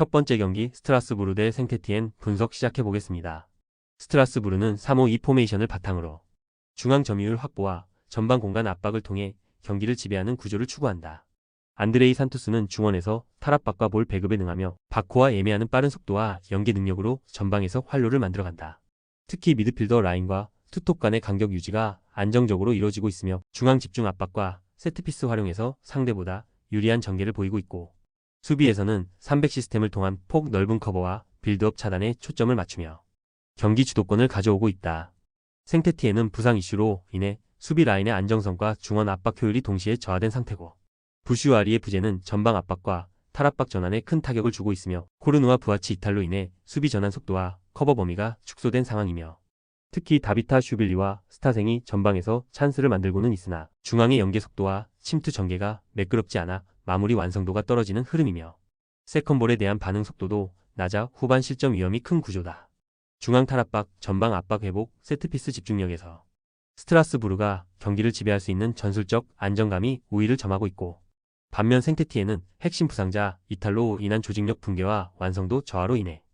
첫 번째 경기 스트라스부르 대 생테티엔 분석 시작해 보겠습니다. 스트라스부르는 3-5-2 포메이션을 바탕으로 중앙 점유율 확보와 전방 공간 압박을 통해 경기를 지배하는 구조를 추구한다. 안드레이 산투스는 중원에서 탈압박과 볼 배급에 능하며 바코와 예매하는 빠른 속도와 연계 능력으로 전방에서 활로를 만들어간다. 특히 미드필더 라인과 투톱 간의 간격 유지가 안정적으로 이루어지고 있으며 중앙 집중 압박과 세트피스 활용해서 상대보다 유리한 전개를 보이고 있고 수비에서는 300 시스템을 통한 폭 넓은 커버와 빌드업 차단에 초점을 맞추며 경기 주도권을 가져오고 있다. 생테티에는 부상 이슈로 인해 수비 라인의 안정성과 중원 압박 효율이 동시에 저하된 상태고 부슈아리의 부재는 전방 압박과 탈압박 전환에 큰 타격을 주고 있으며 코르누와 부하치 이탈로 인해 수비 전환 속도와 커버 범위가 축소된 상황이며 특히 다비타 슈빌리와 스타생이 전방에서 찬스를 만들고는 있으나 중앙의 연계 속도와 침투 전개가 매끄럽지 않아 마무리 완성도가 떨어지는 흐름이며 세컨볼에 대한 반응 속도도 낮아 후반 실점 위험이 큰 구조다. 중앙 탈압박, 전방 압박 회복, 세트피스 집중력에서 스트라스부르가 경기를 지배할 수 있는 전술적 안정감이 우위를 점하고 있고 반면 생테티에는 핵심 부상자 이탈로 인한 조직력 붕괴와 완성도 저하로 인해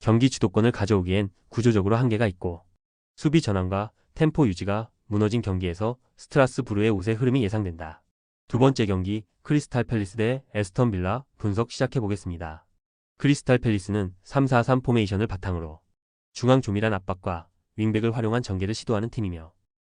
경기 주도권을 가져오기엔 구조적으로 한계가 있고 수비 전환과 템포 유지가 무너진 경기에서 스트라스부르의 우세 흐름이 예상된다. 두 번째 경기 크리스탈 팰리스 대 에스턴 빌라 분석 시작해 보겠습니다. 크리스탈 팰리스는 3-4-3 포메이션을 바탕으로 중앙 조밀한 압박과 윙백을 활용한 전개를 시도하는 팀이며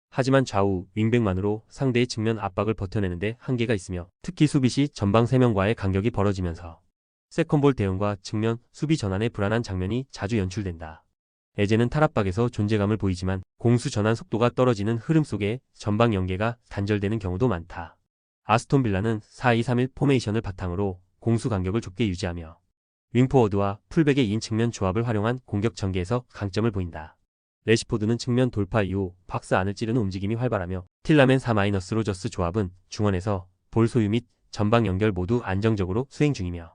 하지만 좌우 윙백만으로 상대의 측면 압박을 버텨내는데 한계가 있으며 특히 수비 시 전방 3명과의 간격이 벌어지면서 세컨볼 대응과 측면 수비 전환의 불안한 장면이 자주 연출된다. 에제는 탈압박에서 존재감을 보이지만 공수 전환 속도가 떨어지는 흐름 속에 전방 연계가 단절되는 경우도 많다. 아스톤 빌라는 4-2-3-1 포메이션을 바탕으로 공수 간격을 좁게 유지하며 윙포워드와 풀백의 인 측면 조합을 활용한 공격 전개에서 강점을 보인다. 레시포드는 측면 돌파 이후 박스 안을 찌르는 움직임이 활발하며 틸라멘 4-로저스 조합은 중원에서 볼 소유 및 전방 연결 모두 안정적으로 수행 중이며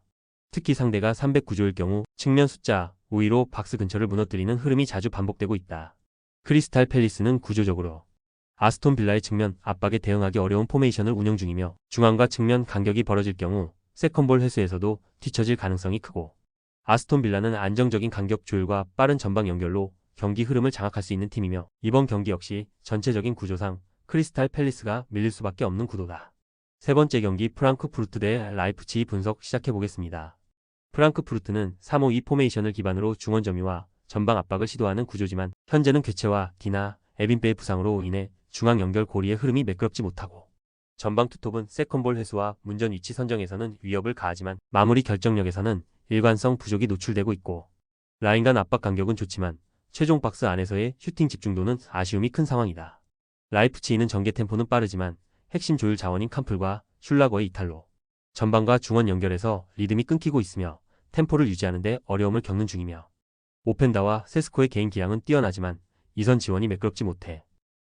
특히 상대가 309조일 경우 측면 숫자 5위로 박스 근처를 무너뜨리는 흐름이 자주 반복되고 있다. 크리스탈 팰리스는 구조적으로 아스톤 빌라의 측면 압박에 대응하기 어려운 포메이션을 운영 중이며 중앙과 측면 간격이 벌어질 경우 세컨볼 회수에서도 뒤처질 가능성이 크고 아스톤 빌라는 안정적인 간격 조율과 빠른 전방 연결로 경기 흐름을 장악할 수 있는 팀이며 이번 경기 역시 전체적인 구조상 크리스탈 팰리스가 밀릴 수밖에 없는 구도다. 세 번째 경기 프랑크푸르트 대 라이프치히 분석 시작해 보겠습니다. 프랑크푸르트는 3-5-2 포메이션을 기반으로 중원 점유와 전방 압박을 시도하는 구조지만 현재는 교체와 디나, 에빈베의 부상으로 인해 중앙 연결 고리의 흐름이 매끄럽지 못하고 전방 투톱은 세컨볼 회수와 문전 위치 선정에서는 위협을 가하지만 마무리 결정력에서는 일관성 부족이 노출되고 있고 라인 간 압박 간격은 좋지만 최종 박스 안에서의 슈팅 집중도는 아쉬움이 큰 상황이다. 라이프치히는 전개 템포는 빠르지만 핵심 조율 자원인 캄플과 슐라거의 이탈로 전방과 중원 연결에서 리듬이 끊기고 있으며 템포를 유지하는데 어려움을 겪는 중이며 오펜다와 세스코의 개인 기량은 뛰어나지만 이선 지원이 매끄럽지 못해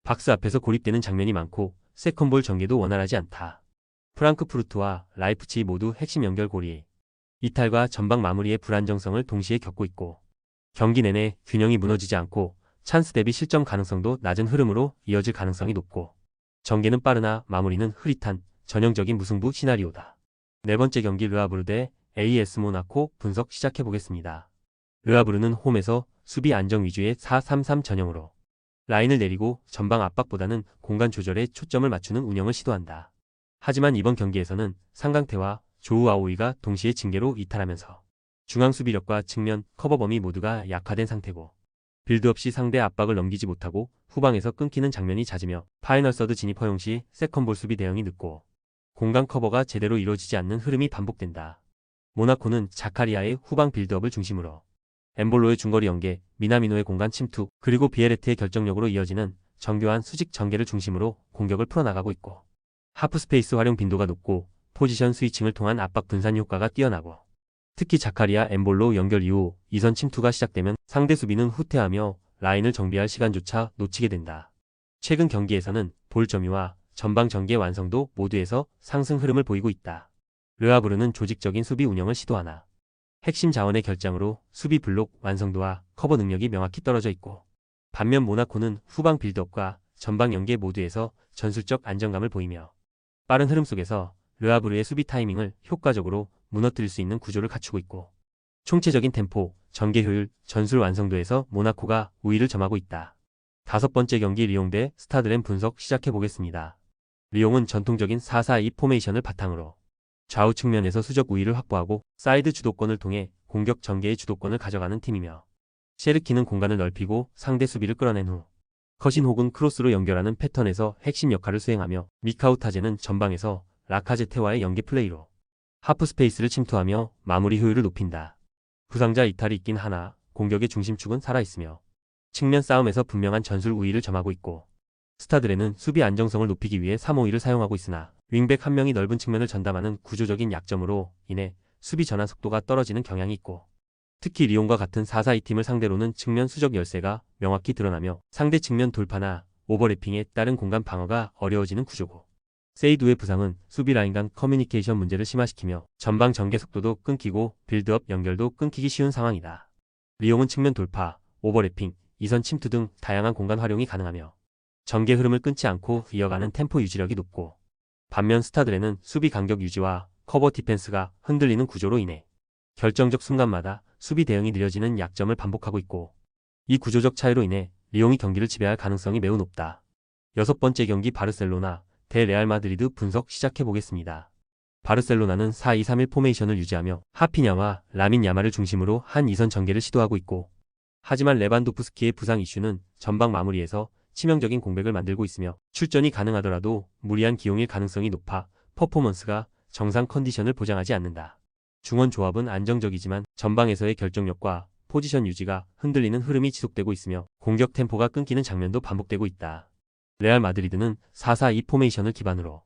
박스 앞에서 고립되는 장면이 많고 세컨볼 전개도 원활하지 않다. 프랑크푸르트와 라이프치히 모두 핵심 연결 고리 이탈과 전방 마무리의 불안정성을 동시에 겪고 있고 경기 내내 균형이 무너지지 않고 찬스 대비 실점 가능성도 낮은 흐름으로 이어질 가능성이 높고 전개는 빠르나 마무리는 흐릿한 전형적인 무승부 시나리오다. 네 번째 경기 르아브르 대 AS 모나코 분석 시작해 보겠습니다. 르아브르는 홈에서 수비 안정 위주의 4-3-3 전형으로 라인을 내리고 전방 압박보다는 공간 조절에 초점을 맞추는 운영을 시도한다. 하지만 이번 경기에서는 상강태와 조우 아오이가 동시에 징계로 이탈하면서 중앙 수비력과 측면 커버 범위 모두가 약화된 상태고 빌드 없이 상대 압박을 넘기지 못하고 후방에서 끊기는 장면이 잦으며 파이널 서드 진입 허용 시 세컨볼 수비 대응이 늦고 공간 커버가 제대로 이루어지지 않는 흐름이 반복된다. 모나코는 자카리아의 후방 빌드업을 중심으로 엠볼로의 중거리 연계, 미나미노의 공간 침투, 그리고 비에레트의 결정력으로 이어지는 정교한 수직 전개를 중심으로 공격을 풀어나가고 있고 하프 스페이스 활용 빈도가 높고 포지션 스위칭을 통한 압박 분산 효과가 뛰어나고 특히 자카리아 엠볼로 연결 이후 이선 침투가 시작되면 상대 수비는 후퇴하며 라인을 정비할 시간조차 놓치게 된다. 최근 경기에서는 볼 점유와 전방 전개 완성도 모두에서 상승 흐름을 보이고 있다. 르아브르는 조직적인 수비 운영을 시도하나 핵심 자원의 결장으로 수비 블록 완성도와 커버 능력이 명확히 떨어져 있고 반면 모나코는 후방 빌드업과 전방 연계 모두에서 전술적 안정감을 보이며 빠른 흐름 속에서 르아브르의 수비 타이밍을 효과적으로 무너뜨릴 수 있는 구조를 갖추고 있고 총체적인 템포, 전개 효율, 전술 완성도에서 모나코가 우위를 점하고 있다. 다섯 번째 경기 리옹 대 스타드램 분석 시작해 보겠습니다. 리옹은 전통적인 4-4-2 포메이션을 바탕으로 좌우 측면에서 수적 우위를 확보하고 사이드 주도권을 통해 공격 전개의 주도권을 가져가는 팀이며 셰르키는 공간을 넓히고 상대 수비를 끌어낸 후 컷인 혹은 크로스로 연결하는 패턴에서 핵심 역할을 수행하며 미카우 타제는 전방에서 라카제테와의 연계 플레이로 하프 스페이스를 침투하며 마무리 효율을 높인다. 부상자 이탈이 있긴 하나 공격의 중심축은 살아있으며 측면 싸움에서 분명한 전술 우위를 점하고 있고 스타들에는 수비 안정성을 높이기 위해 352를 사용하고 있으나 윙백 한 명이 넓은 측면을 전담하는 구조적인 약점으로 인해 수비 전환 속도가 떨어지는 경향이 있고 특히 리옹과 같은 4-4-2 팀을 상대로는 측면 수적 열세가 명확히 드러나며 상대 측면 돌파나 오버래핑에 따른 공간 방어가 어려워지는 구조고 세이두의 부상은 수비 라인 간 커뮤니케이션 문제를 심화시키며 전방 전개 속도도 끊기고 빌드업 연결도 끊기기 쉬운 상황이다. 리옹은 측면 돌파, 오버래핑, 이선 침투 등 다양한 공간 활용이 가능하며 전개 흐름을 끊지 않고 이어가는 템포 유지력이 높고 반면 스타들에는 수비 간격 유지와 커버 디펜스가 흔들리는 구조로 인해 결정적 순간마다 수비 대응이 느려지는 약점을 반복하고 있고 이 구조적 차이로 인해 리옹이 경기를 지배할 가능성이 매우 높다. 여섯 번째 경기 바르셀로나 대 레알 마드리드 분석 시작해 보겠습니다. 바르셀로나는 4-2-3-1 포메이션을 유지하며 하피냐와 라민 야마를 중심으로 한 이선 전개를 시도하고 있고 하지만 레반도프스키의 부상 이슈는 전방 마무리에서 치명적인 공백을 만들고 있으며 출전이 가능하더라도 무리한 기용일 가능성이 높아 퍼포먼스가 정상 컨디션을 보장하지 않는다. 중원 조합은 안정적이지만 전방에서의 결정력과 포지션 유지가 흔들리는 흐름이 지속되고 있으며 공격 템포가 끊기는 장면도 반복되고 있다. 레알 마드리드는 4-4-2 포메이션을 기반으로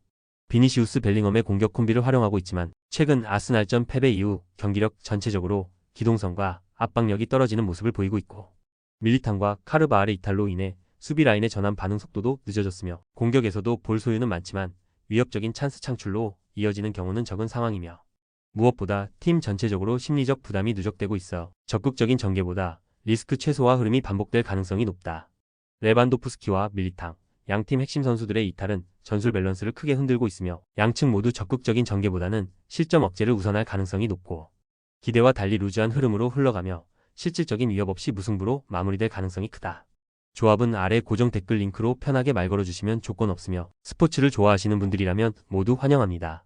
비니시우스 벨링엄의 공격 콤비를 활용하고 있지만 최근 아스날전 패배 이후 경기력 전체적으로 기동성과 압박력이 떨어지는 모습을 보이고 있고 밀리탄과 카르바알의 이탈로 인해 수비 라인의 전환 반응 속도도 늦어졌으며 공격에서도 볼 소유는 많지만 위협적인 찬스 창출로 이어지는 경우는 적은 상황이며 무엇보다 팀 전체적으로 심리적 부담이 누적되고 있어 적극적인 전개보다 리스크 최소화 흐름이 반복될 가능성이 높다. 레반도프스키와 밀리탕, 양팀 핵심 선수들의 이탈은 전술 밸런스를 크게 흔들고 있으며 양측 모두 적극적인 전개보다는 실점 억제를 우선할 가능성이 높고 기대와 달리 루즈한 흐름으로 흘러가며 실질적인 위협 없이 무승부로 마무리될 가능성이 크다. 조합은 아래 고정 댓글 링크로 편하게 말 걸어주시면 조건 없으며 스포츠를 좋아하시는 분들이라면 모두 환영합니다.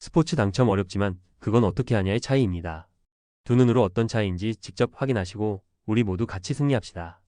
스포츠 당첨 어렵지만 그건 어떻게 하냐의 차이입니다. 두 눈으로 어떤 차이인지 직접 확인하시고 우리 모두 같이 승리합시다.